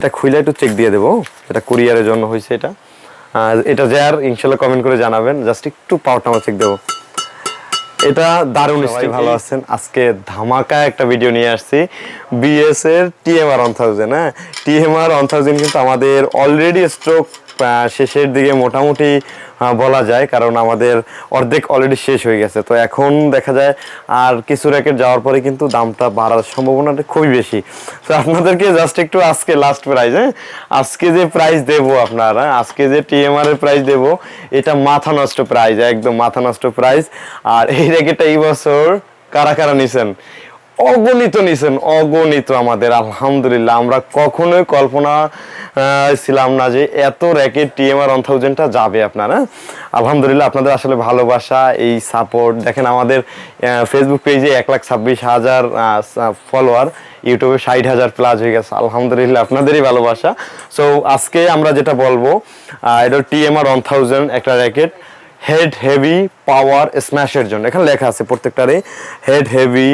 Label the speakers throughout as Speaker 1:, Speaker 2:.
Speaker 1: এটা খুলে একটু চেক দিয়ে দেবো। এটা কুরিয়ারের জন্য হয়েছে এটা। আর এটা যার ইনশাল্লাহ কমেন্ট করে জানাবেন জাস্ট একটু পাওয়ারটা আমার চেক দেবো। এটা দারুণ ভালো আছেন? আজকে ধামাকা একটা ভিডিও নিয়ে আসছি। বিএস এর টিএমআর ওয়ান থাউজেন্ড হ্যাঁ? টিএমআর ওয়ান থাউজেন্ড কিন্তু আমাদের অলরেডি স্ট্রোক শেষের দিকে মোটামুটি বলা যায়, কারণ আমাদের অর্ধেক অলরেডি শেষ হয়ে গেছে। তো এখন দেখা যায়, আর কিছু র্যাকেট যাওয়ার পরে কিন্তু দামটা বাড়ার সম্ভাবনাটা খুবই বেশি। তো আপনাদেরকে জাস্ট একটু আজকে লাস্ট প্রাইস হ্যাঁ? আজকে যে প্রাইস দেবো আপনারা আজকে যে টিএমআর এর প্রাইস দেবো, এটা মাথা নষ্ট প্রাইস একদম মাথা নষ্ট প্রাইস আর এই র্যাকেটটা এই বছর কারা কারা নিছেন? অগণিত নিছেন, অগণিত আমাদের, আলহামদুলিল্লাহ। আমরা কখনোই কল্পনা ছিলাম না যে এত র্যাকেট টিএমআর ওয়ান থাউজেন্ডটা যাবে আপনারা আলহামদুলিল্লাহ, আপনাদের আসলে ভালোবাসা, এই সাপোর্ট দেখেন আমাদের ফেসবুক পেজে এক লাখ ছাব্বিশ হাজার ফলোয়ার ইউটিউবে ষাট হাজার প্লাস হয়ে গেছে। আলহামদুলিল্লাহ, আপনাদেরই ভালোবাসা। সো আজকে আমরা যেটা বলব এটা টিএমআর ওয়ান থাউজেন্ড, একটা র্যাকেট। হেড হেভি পাওয়ার স্ম্যাশের জন্য। এখানে লেখা আছে প্রত্যেকটারে হেড হেভি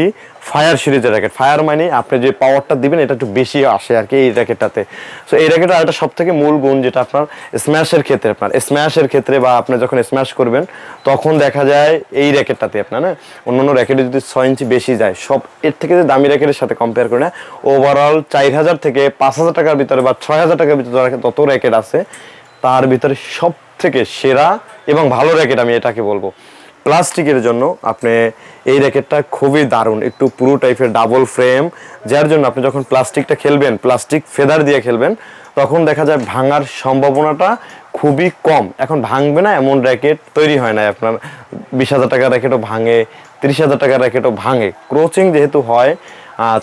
Speaker 1: ফায়ার সিরিজের র্যাকেট ফায়ার মানে আপনি যে পাওয়ারটা দিবেন, এটা একটু বেশি আসে আর কি এই র্যাকেটটাতে সো এই র্যাকেটের আরেকটা সব থেকে মূল গুণ যেটা আপনার স্ম্যাশের ক্ষেত্রে, আপনার স্ম্যাশের ক্ষেত্রে বা আপনি যখন স্ম্যাশ করবেন, তখন দেখা যায় এই র্যাকেটটাতে আপনার না অন্যান্য র্যাকেটে যদি ছয় ইঞ্চি বেশি যায়, সব এর থেকে যে দামি র্যাকেটের সাথে কম্পেয়ার করে না ওভারঅল চার হাজার থেকে পাঁচ হাজার টাকার ভিতরে বা ছয় হাজার টাকার ভিতরে যত র্যাকেট আছে, তার ভিতরে সব থেকে সেরা এবং ভালো র্যাকেট আমি এটাকে বলব। প্লাস্টিকের জন্য আপনি এই র্যাকেটটা খুবই দারুণ, একটু পুরো টাইপের ডাবল ফ্রেম যার জন্য আপনি যখন প্লাস্টিকটা খেলবেন, প্লাস্টিক ফেদার দিয়ে খেলবেন, তখন দেখা যায় ভাঙার সম্ভাবনাটা খুবই কম। এখন ভাঙবে না, এমন র্যাকেট তৈরি হয় না আপনার বিশ হাজার টাকার র্যাকেটও ভাঙে, তিরিশ হাজার টাকার র্যাকেটও ভাঙে। ক্রোচিং যেহেতু হয়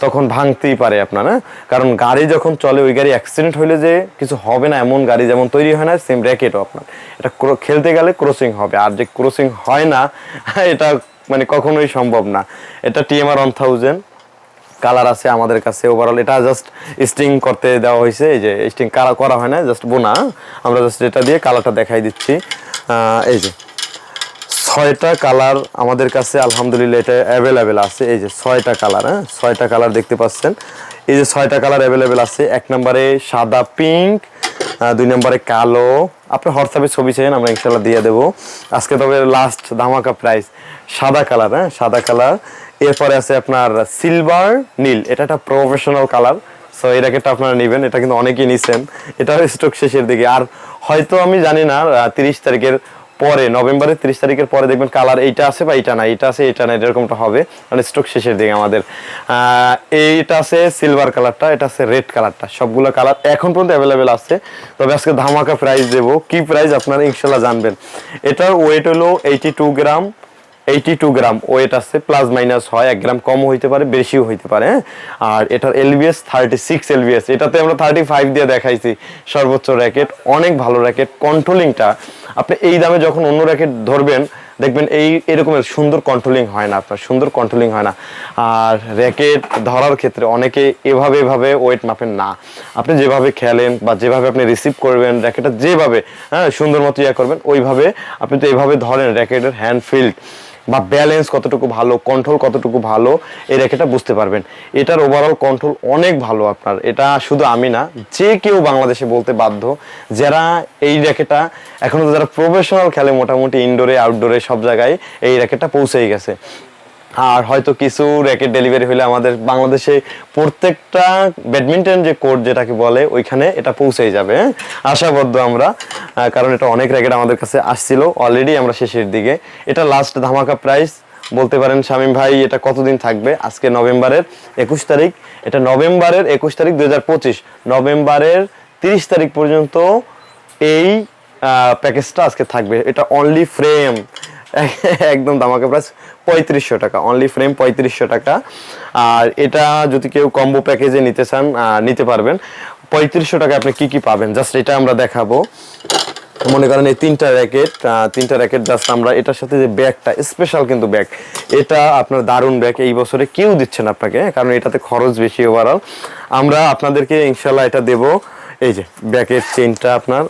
Speaker 1: তখন ভাঙতেই পারে আপনার হ্যাঁ? কারণ গাড়ি যখন চলে, ওই গাড়ি অ্যাক্সিডেন্ট হইলে যে কিছু হবে না, এমন গাড়ি যেমন তৈরি হয় না সেম র্যাকেটও আপনার। এটা খেলতে গেলে ক্রসিং হবে, আর যে ক্রসিং হয় না, এটা মানে কখনোই সম্ভব না। এটা টিএমআর ওয়ান থাউজেন্ড কালার আছে আমাদের কাছে ওভারঅল এটা জাস্ট স্টিং করতে দেওয়া হয়েছে, এই যে স্টিং কালার করা হয় না জাস্ট বোনা, আমরা জাস্ট এটা দিয়ে কালারটা দেখাই দিচ্ছি। এই যে। ছয়টা কালার আমাদের কাছে আলহামদুলিল্লাহ এটা অ্যাভেলেবেল আছে। এই যে ছয়টা কালার হ্যাঁ? ছয়টা কালার দেখতে পাচ্ছেন। এই যে ছয়টা কালার অ্যাভেলেবেল আছে। এক নম্বরে সাদা পিঙ্ক দুই নম্বরে কালো। আপনি হোয়াটসঅ্যাপে ছবি চাইছেন আমরা ইনশাল্লাহ দিয়ে দেবো। আজকে তবে লাস্ট ধামাকা প্রাইস সাদা কালার হ্যাঁ? সাদা কালার। এরপরে আছে আপনার সিলভার নীল। এটা একটা প্রফেশনাল কালার। সো এই র্যাকেটটা আপনারা নেবেন। এটা কিন্তু অনেকেই নিছেন। এটা স্টক শেষের দিকে। আর হয়তো আমি জানি না তিরিশ তারিখের পরে, নভেম্বরের তিরিশ তারিখের পরে দেখবেন কালার এইটা আছে বা এইটা না এটা আছে এটা না এরকমটা হবে। মানে স্টক শেষের দিকে আমাদের। এইটা আছে সিলভার কালারটা এটা আছে রেড কালারটা সবগুলো কালার এখন পর্যন্ত অ্যাভেলেবেল আছে। তবে আজকে ধামাকা প্রাইস দেবো। কি প্রাইস আপনারা ইনশাল্লাহ জানবেন। এটার ওয়েট হলো eighty two gram eighty two gram weight আছে প্লাস মাইনাস হয়, এক গ্রাম কমও হইতে পারে, বেশিও হইতে পারে হ্যাঁ? আর এটার এলবিএস থার্টি সিক্স এলবিএস এটাতে আমরা থার্টি ফাইভ দিয়ে দেখাইছি, সর্বোচ্চ র্যাকেট অনেক ভালো র্যাকেট কন্ট্রোলিংটা আপনি এই দামে যখন অন্য র্যাকেট ধরবেন, দেখবেন এই এরকমের সুন্দর কন্ট্রোলিং হয় না, আপনার সুন্দর কন্ট্রোলিং হয় না। আর র্যাকেট ধরার ক্ষেত্রে অনেকে এভাবে এভাবে ওয়েট মাপেন না। আপনি যেভাবে খেলেন বা যেভাবে আপনি রিসিভ করবেন র্যাকেটটা যেভাবে হ্যাঁ সুন্দর মতো ইয়া করবেন, ওইভাবে আপনি তো এভাবে ধরেন র্যাকেটের হ্যান্ড ফিল্ড বা ব্যালেন্স কতটুকু ভালো কন্ট্রোল কতটুকু ভালো, এই র্যাকেটটা বুঝতে পারবেন। এটার ওভারঅল কন্ট্রোল অনেক ভালো আপনার। এটা শুধু আমি না, যে কেউ বাংলাদেশে বলতে বাধ্য, যারা এই র্যাকেটটা এখনও তো যারা প্রফেশনাল খেলে, মোটামুটি ইনডোরে আউটডোরে সব জায়গায় এই র্যাকেটটা পৌঁছেই গেছে। আর হয়তো কিছু র্যাকেট ডেলিভারি হলে আমাদের বাংলাদেশে প্রত্যেকটা ব্যাডমিন্টন যে কোর্ট যেটাকে বলে, ওইখানে এটা পৌঁছে যাবে হ্যাঁ? আশাবদ্ধ আমরা কারণ এটা অনেক র্যাকেট আমাদের কাছে আসছিল অলরেডি আমরা শেষের দিকে। এটা লাস্ট ধামাকা প্রাইস বলতে পারেন শামীম ভাই, এটা কতদিন থাকবে? আজকে নভেম্বরের একুশ তারিখ। এটা নভেম্বরের একুশ তারিখ দুই হাজার পঁচিশ। নভেম্বরের তিরিশ তারিখ পর্যন্ত এই প্যাকেজটা আজকে থাকবে। এটা অনলি ফ্রেম একদম দামাকা প্রাইস পঁয়ত্রিশশো টাকা অনলি ফ্রেম পঁয়ত্রিশশো টাকা। আর এটা যদি কেউ কম্বো প্যাকেজে নিতে চান নিতে পারবেন। পঁয়ত্রিশশো টাকা আপনি কি কি পাবেন? জাস্ট এটা আমরা দেখাবো। মনে করেন এই তিনটা র্যাকেট তিনটা র্যাকেট জাস্ট আমরা এটার সাথে যে ব্যাগটা স্পেশাল কিন্তু ব্যাগ। এটা আপনার দারুণ ব্যাগ, এই বছরে কেউ দিচ্ছেন আপনাকে, কারণ এটাতে খরচ বেশি ওভারঅল আমরা আপনাদেরকে ইনশাল্লাহ এটা দেবো। এই যে ব্যাকের চেনটা আপনার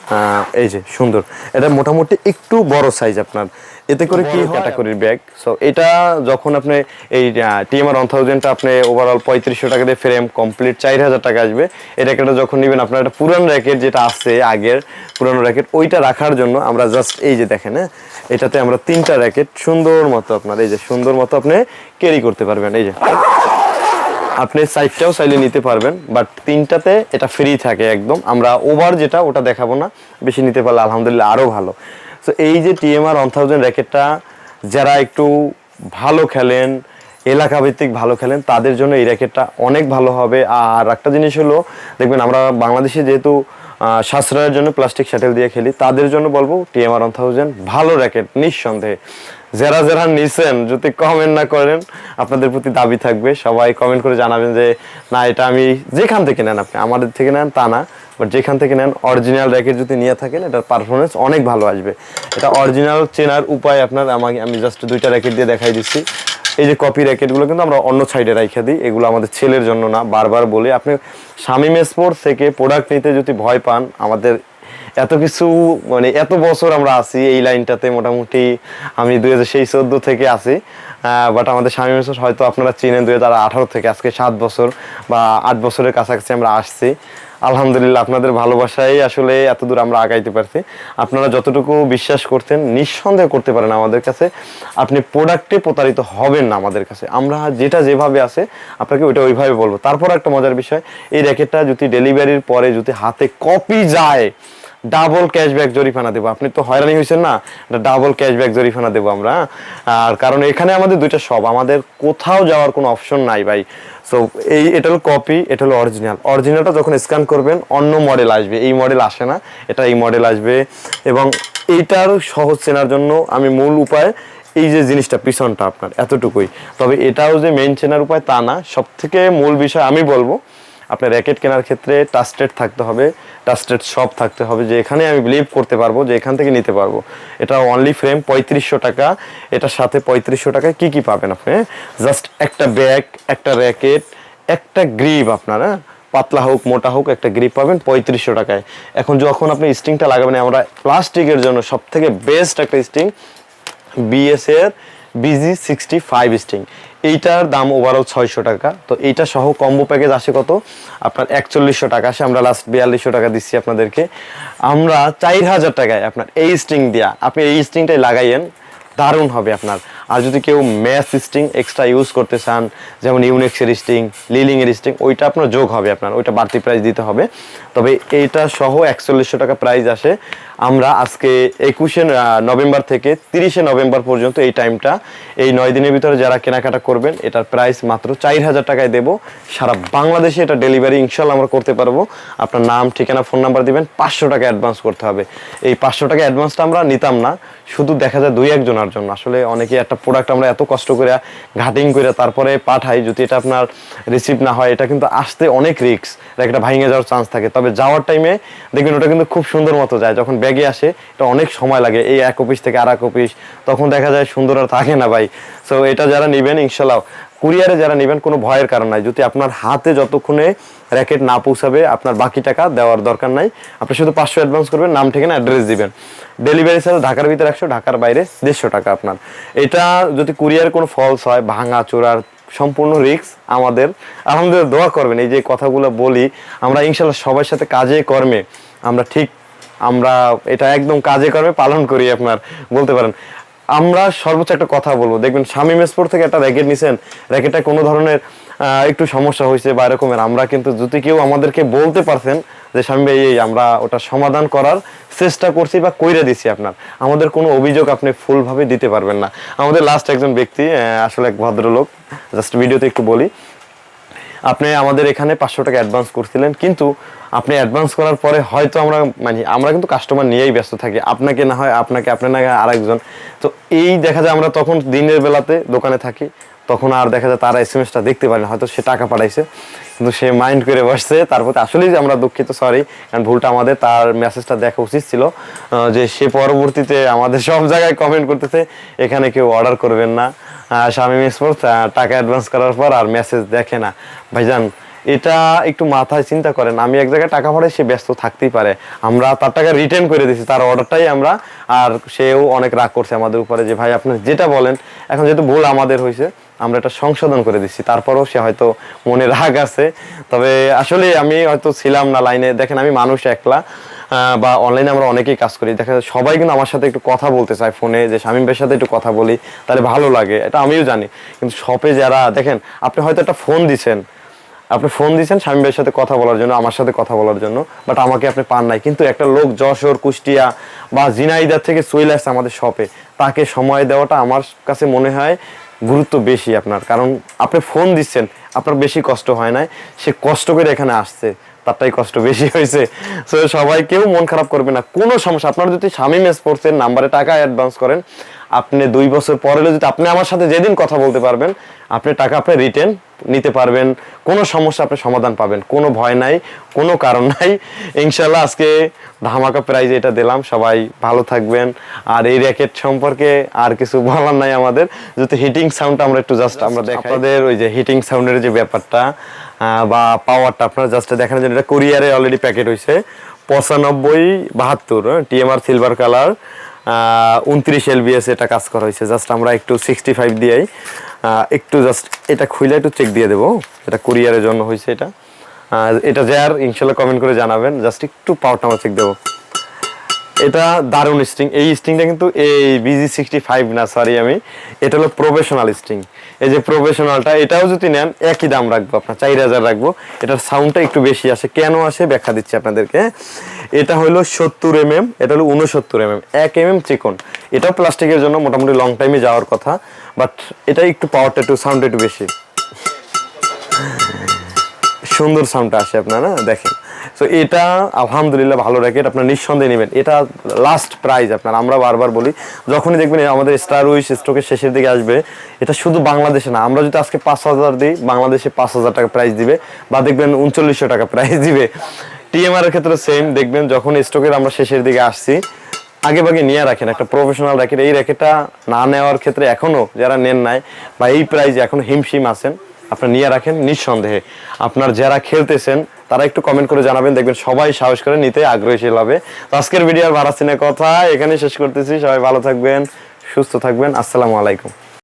Speaker 1: এই যে সুন্দর। এটা মোটামুটি একটু বড় সাইজ আপনার। এতে করে কি ক্যাটাগরির ব্যাগ সো এটা যখন আপনি এই টিএমআর ওয়ান থাউজেন্ডটা আপনি ওভারঅল পঁয়ত্রিশশো টাকা দিয়ে ফ্রেম কমপ্লিট চার হাজার টাকা আসবে। এই র্যাকেটটা যখন নেবেন আপনার একটা পুরান র্যাকেট যেটা আছে আগের পুরানো র্যাকেট ওইটা রাখার জন্য আমরা জাস্ট এই যে দেখেন হ্যাঁ? এটাতে আমরা তিনটা র্যাকেট সুন্দর মতো আপনার এই যে সুন্দর মতো আপনি ক্যারি করতে পারবেন। এই যে। আপনি সাইডটাও চাইলে নিতে পারবেন বাট তিনটাতে এটা ফ্রি থাকে একদম। আমরা ওভার যেটা, ওটা দেখাবো না, বেশি নিতে পারলে আলহামদুলিল্লাহ আরও ভালো। তো এই যে টিএমআর ওয়ান থাউজেন্ড র্যাকেটটা যারা একটু ভালো খেলেন, এলাকাভিত্তিক ভালো খেলেন, তাদের জন্য এই র্যাকেটটা অনেক ভালো হবে। আর একটা জিনিস হলো, দেখবেন আমরা বাংলাদেশে যেহেতু সাশ্রয়ের জন্য প্লাস্টিক শাটেল দিয়ে খেলি, তাদের জন্য বলব টিএমআর ওয়ান থাউজেন্ড ভালো র্যাকেট নিঃসন্দেহে। যারা যারা নিছেন, যদি কমেন্ট না করেন, আপনাদের প্রতি দাবি থাকবে। সবাই কমেন্ট করে জানাবেন যে, না, এটা আমি যেখান থেকে নেন আপনি, আমাদের থেকে নেন তা না বাট যেখান থেকে নেন অরিজিনাল র্যাকেট যদি নিয়ে থাকেন, এটার পারফরমেন্স অনেক ভালো আসবে। এটা অরিজিনাল চেনার উপায় আপনার, আমাকে, আমি জাস্ট দুইটা র্যাকেট দিয়ে দেখাই দিচ্ছি। এই যে কপি র্যাকেটগুলো কিন্তু আমরা অন্য সাইডে রাইখে দিই, এগুলো আমাদের ছেলের জন্য না, বারবার বলি। আপনি স্বামী স্পোর্টস থেকে প্রোডাক্ট নিতে যদি ভয় পান, আমাদের এত কিছু মানে এত বছর আমরা আছি এই লাইনটাতে মোটামুটি আমি দুই হাজার সেই চোদ্দ থেকে আছি বাট আমাদের স্বামী মেসর হয়তো আপনারা চিনেন দুই হাজার আঠারো থেকে আজকে সাত বছর বা আট বছরের কাছাকাছি আমরা আসছি। আলহামদুলিল্লাহ আপনাদের ভালোবাসায় আসলে এত দূর আমরা আগাইতে পারছি। আপনারা যতটুকু বিশ্বাস করতেন নিঃসন্দেহ করতে পারেন আমাদের কাছে। আপনি প্রোডাক্টে প্রতারিত হবেন না আমাদের কাছে। আমরা যেটা যেভাবে আছে আপনাকে ওইটা ওইভাবে বলব। তারপর একটা মজার বিষয়, এই র্যাকেটটা যদি ডেলিভারির পরে যদি হাতে কপি যায় ডাবল ক্যাশব্যাক জরিফানা দেবো। আপনি তো হয়রানি হয়েছেন না? ডাবল ক্যাশব্যাক জরিফানা দেবো আমরা? আর কারণ এখানে আমাদের দুইটা সব। আমাদের কোথাও যাওয়ার কোনো অপশন নাই ভাই। সো এই এটা হলো কপি এটা হলো অরিজিনাল অরিজিনালটা যখন স্ক্যান করবেন, অন্য মডেল আসবে। এই মডেল আসে না, এটা এই মডেল আসবে। এবং এইটার সহজ চেনার জন্য আমি মূল উপায়, এই যে জিনিসটা, পিছনটা আপনার, এতটুকুই। তবে এটাও যে মেন চেনার উপায় তা না। সব থেকে মূল বিষয় আমি বলব আপনার র্যাকেট কেনার ক্ষেত্রে টাস্টেড থাকতে হবে টাস্টেড শপ থাকতে হবে, যে এখানে আমি বিলিভ করতে পারব, যে এখান থেকে নিতে পারব। এটা অনলি ফ্রেম পঁয়ত্রিশশো টাকা, এটার সাথে পঁয়ত্রিশশো টাকায় কি কি পাবেন আপনি? জাস্ট একটা ব্যাগ একটা র্যাকেট একটা গ্রিপ আপনার হ্যাঁ? পাতলা হোক, মোটা হোক, একটা গ্রিপ পাবেন পঁয়ত্রিশশো টাকায়। এখন যখন আপনি স্টিংটা লাগাবেন, আমরা প্লাস্টিকের জন্য সব থেকে বেস্ট একটা স্টিং বিএস এর বিজি সিক্সটি ফাইভ স্টিং এইটার দাম ওভারঅল ছয়শো টাকা। তো এইটা সহ কম্বো প্যাকেজ আসে কত? আপনার একচল্লিশশো টাকা আসে। আমরা লাস্ট বিয়াল্লিশশো টাকা দিচ্ছি আপনাদেরকে। আমরা চার হাজার টাকায় আপনার এই স্টিং দেওয়া আপনি এই স্টিংটাই লাগাইয়েন, দারুণ হবে আপনার। আর যদি কেউ ম্যাথ স্টিং এক্সট্রা ইউজ করতে চান, যেমন ইউনেক্সের স্টিং লিলিং এর স্টিং ওইটা আপনার যোগ হবে আপনার, ওইটা বাড়তি প্রাইস দিতে হবে। তবে এইটা সহ একচল্লিশশো টাকা প্রাইস আসে। আমরা আজকে একুশে নভেম্বর থেকে তিরিশে নভেম্বর পর্যন্ত এই টাইমটা এই নয় দিনের ভিতরে যারা কেনাকাটা করবেন, এটার প্রাইস মাত্র চার হাজার টাকায় দেবো। সারা বাংলাদেশে এটা ডেলিভারি ইনশাল্লাহ আমরা করতে পারব। আপনার নাম, ঠিকানা ফোন নাম্বার দিবেন, পাঁচশো টাকা অ্যাডভান্স করতে হবে। এই পাঁচশো টাকা অ্যাডভান্সটা আমরা নিতাম না। শুধু দেখা যায় দুই একজনের জন্য। আসলে অনেকে একটা প্রোডাক্ট আমরা এত কষ্ট করে ঘাটিং করে তারপরে পাঠাই, যদি এটা আপনার রিসিভ না হয়, এটা কিন্তু আসতে অনেক রিক্স একটা ভাঙে যাওয়ার চান্স থাকে। তবে যাওয়ার টাইমে দেখবেন ওটা কিন্তু খুব সুন্দর মতো যায়। যখন ব্যাগে আসে, এটা অনেক সময় লাগে। এই এক অফিস থেকে আর এক অফিস তখন দেখা যায় সুন্দর আর থাকে না ভাই। সো এটা যারা নেবেন, ইনশাল্লাহ কুরিয়ারে যারা নেবেন, কোনো ভয়ের কারণ নাই। যদি আপনার হাতে যতক্ষণে র্যাকেট না পৌঁছাবে, আপনার বাকি টাকা দেওয়ার দরকার নাই। আপনি শুধু পাঁচশো অ্যাডভান্স করবেন, নাম, ঠিকানা অ্যাড্রেস দিবেন। ডেলিভারি চার্জ ঢাকার ভিতরে একশো, ঢাকার বাইরে দেড়শো টাকা আপনার। এটা যদি কুরিয়ার কোনো ফলস হয়, ভাঙা, চোরার, সম্পূর্ণ রিস্ক আমাদের। আলহামদুলিল্লাহ, দোয়া করবেন, এই যে কথাগুলো বলি, আমরা ইনশাল্লাহ সবার সাথে কাজে কর্মে, আমরা ঠিক, আমরা এটা একদম কাজে কর্মে পালন করি আপনার, বলতে পারেন। আমরা সর্বোচ্চ একটা কথা বলব। দেখবেন স্বামী মেসপোর্ট থেকে একটা র্যাকেট নিছেন র্যাকেটটা কোনো ধরনের একটু সমস্যা হয়েছে বা এরকমের। আমরা কিন্তু যদি কেউ আমাদেরকে বলতে পারছেন যে স্বামী ভাই, এই আমরা ওটা সমাধান করার চেষ্টা করছি বা কইরে দিছি আপনার। আমাদের কোনো অভিযোগ আপনি ফুলভাবে দিতে পারবেন না। আমাদের লাস্ট একজন ব্যক্তি আসলে এক ভদ্রলোক জাস্ট ভিডিওতে একটু বলি। আপনি আমাদের এখানে পাঁচশো টাকা অ্যাডভান্স করছিলেন, কিন্তু আপনি অ্যাডভান্স করার পরে হয়তো আমরা মানে আমরা কিন্তু কাস্টমার নিয়েই ব্যস্ত থাকি। আপনাকে না হয় আপনাকে আপনি না আরেকজন। তো এই দেখা যায় আমরা তখন দিনের বেলাতে দোকানে থাকি, তখন আর দেখা যায় তারা এস এম এসটা দেখতে পারে হয়তো সে টাকা পাঠাইছে। কিন্তু সে মাইন্ড করে বসছে, তারপর আসলেই আমরা দুঃখিত সরি কারণ ভুলটা আমাদের, তার মেসেজটা দেখা উচিত ছিল যে সে পরবর্তীতে আমাদের সব জায়গায় কমেন্ট করতেছে, এখানে কেউ অর্ডার করবেন না। স্বামী স্পোর্টস টাকা অ্যাডভান্স করার পর আর মেসেজ দেখে না। ভাইজান এটা একটু মাথায় চিন্তা করেন, আমি এক জায়গায় টাকা পাঠাই সে ব্যস্ত থাকতেই পারে। আমরা তার টাকা রিটার্ন করে দিছি তার অর্ডারটাই আমরা, আর সেও অনেক রাগ করছে আমাদের উপরে যে, ভাই, আপনি যেটা বলেন, এখন যেহেতু ভুল আমাদের হয়েছে, আমরা এটা সংশোধন করে দিচ্ছি। তারপরেও সে হয়তো মনে রাগ আছে। তবে আসলে আমি হয়তো ছিলাম না লাইনে, দেখেন আমি মানুষ একলা বা অনলাইনে আমরা অনেকেই কাজ করি। দেখা যায় সবাই কিন্তু আমার সাথে একটু কথা বলতে চায় ফোনে, যে ভাইয়ের সাথে একটু কথা বলি, তাহলে ভালো লাগে, এটা আমিও জানি। কিন্তু শপে যারা, দেখেন, আপনি হয়তো একটা ফোন দিছেন আপনি ফোন দিয়েছেন স্বামী ভাইয়ের সাথে কথা বলার জন্য, আমার সাথে কথা বলার জন্য বাট আমাকে আপনি পান নাই। কিন্তু একটা লোক যশোর, কুষ্টিয়া বা জিনাইদার থেকে চলে আসছে আমাদের শপে তাকে সময় দেওয়াটা আমার কাছে মনে হয় গুরুত্ব বেশি আপনার। কারণ আপনি ফোন দিচ্ছেন, আপনার বেশি কষ্ট হয় নাই। সে কষ্ট করে এখানে আসছে, তারটাই কষ্ট বেশি হয়েছে। সো সবাই কেউ মন খারাপ করবে না। কোনো সমস্যা, আপনার যদি স্বামী স্পোর্টসের নাম্বারে টাকা অ্যাডভান্স করেন, আপনি দুই বছর পরে যদি আপনি আমার সাথে যেদিন কথা বলতে পারবেন, আপনি টাকা আপনি রিটার্ন নিতে পারবেন কোনো সমস্যা আপনি সমাধান পাবেন কোনো ভয় নাই কোনো কারণ নাই। ইনশাল্লাহ আজকে ধামাকা প্রাইজ এটা দিলাম সবাই ভালো থাকবেন। আর এই র্যাকেট সম্পর্কে আর কিছু বলার নাই আমাদের যদি হিটিং সাউন্ডটা আমরা একটু জাস্ট আমরা দেখাই। আপনাদের ওই যে হিটিং সাউন্ডের যে ব্যাপারটা বা পাওয়ারটা আপনারা জাস্ট দেখানোর জন্য এটা কোরিয়ারে অলরেডি প্যাকেট হয়েছে পঁচানব্বই বাহাত্তর টিএমআর সিলভার কালার উনত্রিশ এলবিএস এটা কাজ করা হয়েছে। জাস্ট আমরা একটু সিক্সটি ফাইভ দিয়েই একটু জাস্ট এটা খুলে একটু চেক দিয়ে দেবো। এটা কুরিয়ারের জন্য হয়েছে এটা। এটা এটা আর ইনশাল্লাহ কমেন্ট করে জানাবেন। জাস্ট একটু পাওয়ারটা আমরা চেক দেবো। এটা দারুণ স্ট্রিং এই স্ট্রিংটা কিন্তু এই বিজি সিক্সটি ফাইভ না সরি আমি। এটা হলো প্রফেশনাল স্ট্রিং এই যে প্রফেশনালটা এটাও যদি নেন, একই দাম রাখব আপনার, চার হাজার রাখব। এটার সাউন্ডটা একটু বেশি আসে, কেন আসে ব্যাখ্যা দিচ্ছি আপনাদেরকে। এটা হলো সত্তর এম এম এটা হলো উনসত্তর এম এম এক এম এম চিকন। এটাও প্লাস্টিকের জন্য মোটামুটি লং টাইমে যাওয়ার কথা বাট এটা একটু পাওয়ারটা একটু সাউন্ড একটু বেশি। সুন্দর সাউন্ডটা আসে আপনারা দেখেন। তো এটা আলহামদুলিল্লাহ ভালো র্যাকেট আপনার নিঃসন্দেহে নেবেন। এটা লাস্ট প্রাইজ আপনার, আমরা বারবার বলি, যখনই দেখবেন আমাদের স্টার উইশ স্ট্রোকের শেষের দিকে আসবে, এটা শুধু বাংলাদেশে না, আমরা যদি আজকে পাঁচ হাজার দিই, বাংলাদেশে পাঁচ হাজার টাকা প্রাইস দিবে, বা দেখবেন উনচল্লিশশো টাকা প্রাইস দিবে। টিএমআর এর ক্ষেত্রে সেম দেখবেন যখন স্টকের আমরা শেষের দিকে আসছি, আগে ভাগে নিয়ে রাখেন, একটা প্রফেশনাল র্যাকেট এই র্যাকেটটা না নেওয়ার ক্ষেত্রে এখনও যারা নেন নাই, বা এই প্রাইজে এখন হিমশিম আছেন, আপনার নিয়ে রাখেন নিঃসন্দেহে। আপনার যারা খেলতেছেন তারা একটু কমেন্ট করে জানাবেন, দেখবেন সবাই সাহস করে নিতে আগ্রহীশীল হবে তো আজকের ভিডিও আর ভাড়া সিনে কথা এখানে শেষ করতেছি। সবাই ভালো থাকবেন, সুস্থ থাকবেন। আসসালামু আলাইকুম।